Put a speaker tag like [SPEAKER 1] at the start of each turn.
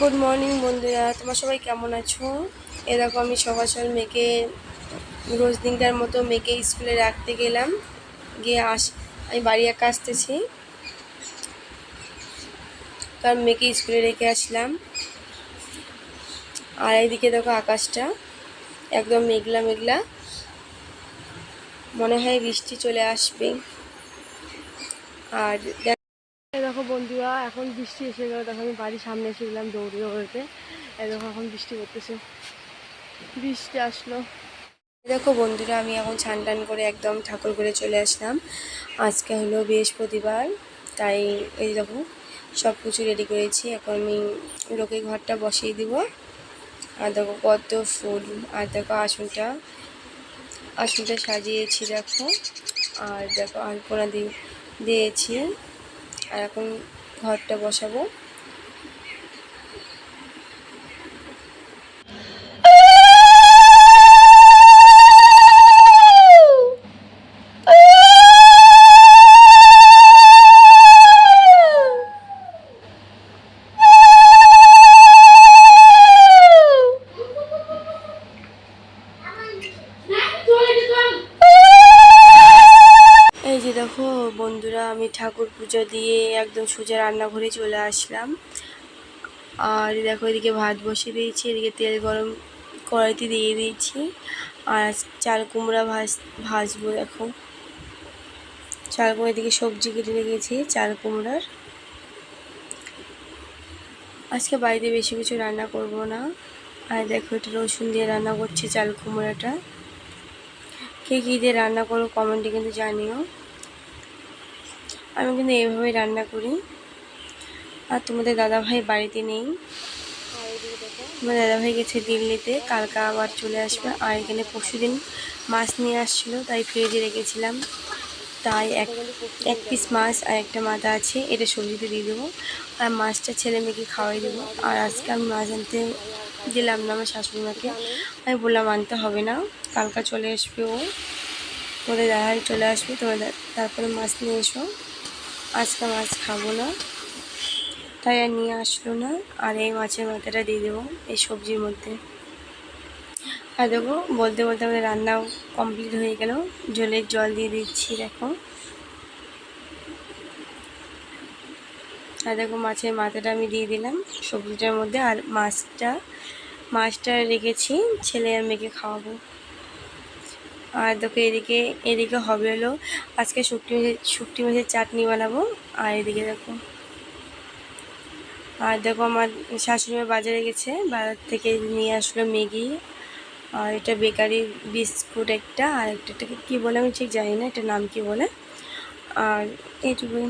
[SPEAKER 1] Good morning বন্ধুরা। তোমার সবাই কেমন আছো? এরকম আমি সকাল সকাল মেয়েকে, রোজ দিনটার মতো মেয়েকে স্কুলে রাখতে গেলাম। গিয়ে আস, আমি বাড়ি একা আসতেছি। কারণ মেয়েকে স্কুলে রেখে আসলাম। আর এইদিকে দেখো আকাশটা, একদম মেঘলা মেঘলা। মনে হয় বৃষ্টি চলে আসবে। আর দেখ- বন্ধুরা, এখন বৃষ্টি এসে গেল। দেখো আমি বাড়ির সামনে এসে গেলাম দৌড়ে দৌড়াতে। দেখো এখন বৃষ্টি পড়তেছে। বৃষ্টি আসলো। দেখো বন্ধুরা, আমি এখন ছান টান করে একদম ঠাকুর করে চলে আসলাম। আজকে হলো বৃহস্পতিবার, তাই এই দেখো সব কিছু রেডি করেছি। এখন আমি লোকে ঘরটা বসিয়ে দিব। আর দেখো কত ফুল। আর দেখো আসনটা আসনটা সাজিয়েছি দেখো। আর দেখো আলপনা দিয়ে দিয়েছি। আর এখন ঘরটা বসাবো এই যে দেখো বন্ধুরা, আমি ঠাকুর পুজো দিয়ে একদম সোজা রান্নাঘরে চলে আসলাম। আর দেখো, এদিকে ভাত বসিয়ে দিয়েছি, এদিকে তেল গরম কড়াইতে দিয়ে দিয়েছি। আর চাল কুমড়া ভাজ, ভাজবো দেখো। চাল কুমড়া এদিকে সবজি কেটে রেখেছি, চাল কুমড়ার। আজকে বাড়িতে বেশি কিছু রান্না করব না। আর দেখো, এটা রসুন দিয়ে রান্না করছি চাল কুমড়াটা। কে কী দিয়ে রান্না করো কমেন্টে কিন্তু জানিও। আমি কিন্তু এইভাবেই রান্না করি। আর তোমাদের দাদাভাই বাড়িতে নেই। আমার দাদাভাই গেছে দিল্লিতে, কালকে আবার চলে আসবে। আর এখানে পরশুদিন মাছ নিয়ে আসছিল, তাই ফ্রিজে রেখেছিলাম। তাই এক এক পিস মাছ আর একটা মাথা আছে, এটা সবজিতে দিয়ে দেবো। আর মাছটা ছেলে মেয়েকে খাওয়াই দেবো। আর আজকে আমি মাছ আনতে দিলাম না আমার শাশুড়িমাকে আমি বললাম, আনতে হবে না, কালকা চলে আসবে ও। তোদের দাদাই চলে আসবে তোদের দা- তারপরে মাছ নিয়ে এসো। আজকে মাছ খাব না। তাই আর নিয়ে আসলো না। আর এই মাছের মাথাটা দিয়ে দেবো এই সবজির মধ্যে। আর দেখো, বলতে বলতে আমাদের রান্নাও কমপ্লিট হয়ে গেল। জলের জল দিয়ে দিচ্ছি দেখো। আর দেখো, মাছের মাথাটা আমি দিয়ে দিলাম সবজিটার মধ্যে। আর মাছটা মাছটা রেখেছি, ছেলে আর মেয়েকে খাওয়াবো। আর দেখো এদিকে এদিকে হবে হলো আজকে শুক্তি শুকটি মাছের চাটনি বানাবো। আর এদিকে দেখো, আর দেখো আমার শাশুড়ি বাজারে গেছে, বাজার থেকে নিয়ে আসলো ম্যাগি। আর এটা বেকারি বিস্কুট একটা, আর একটা কী বলে আমি ঠিক জানি না এটা নাম কি বলে? আর এইটুকুই।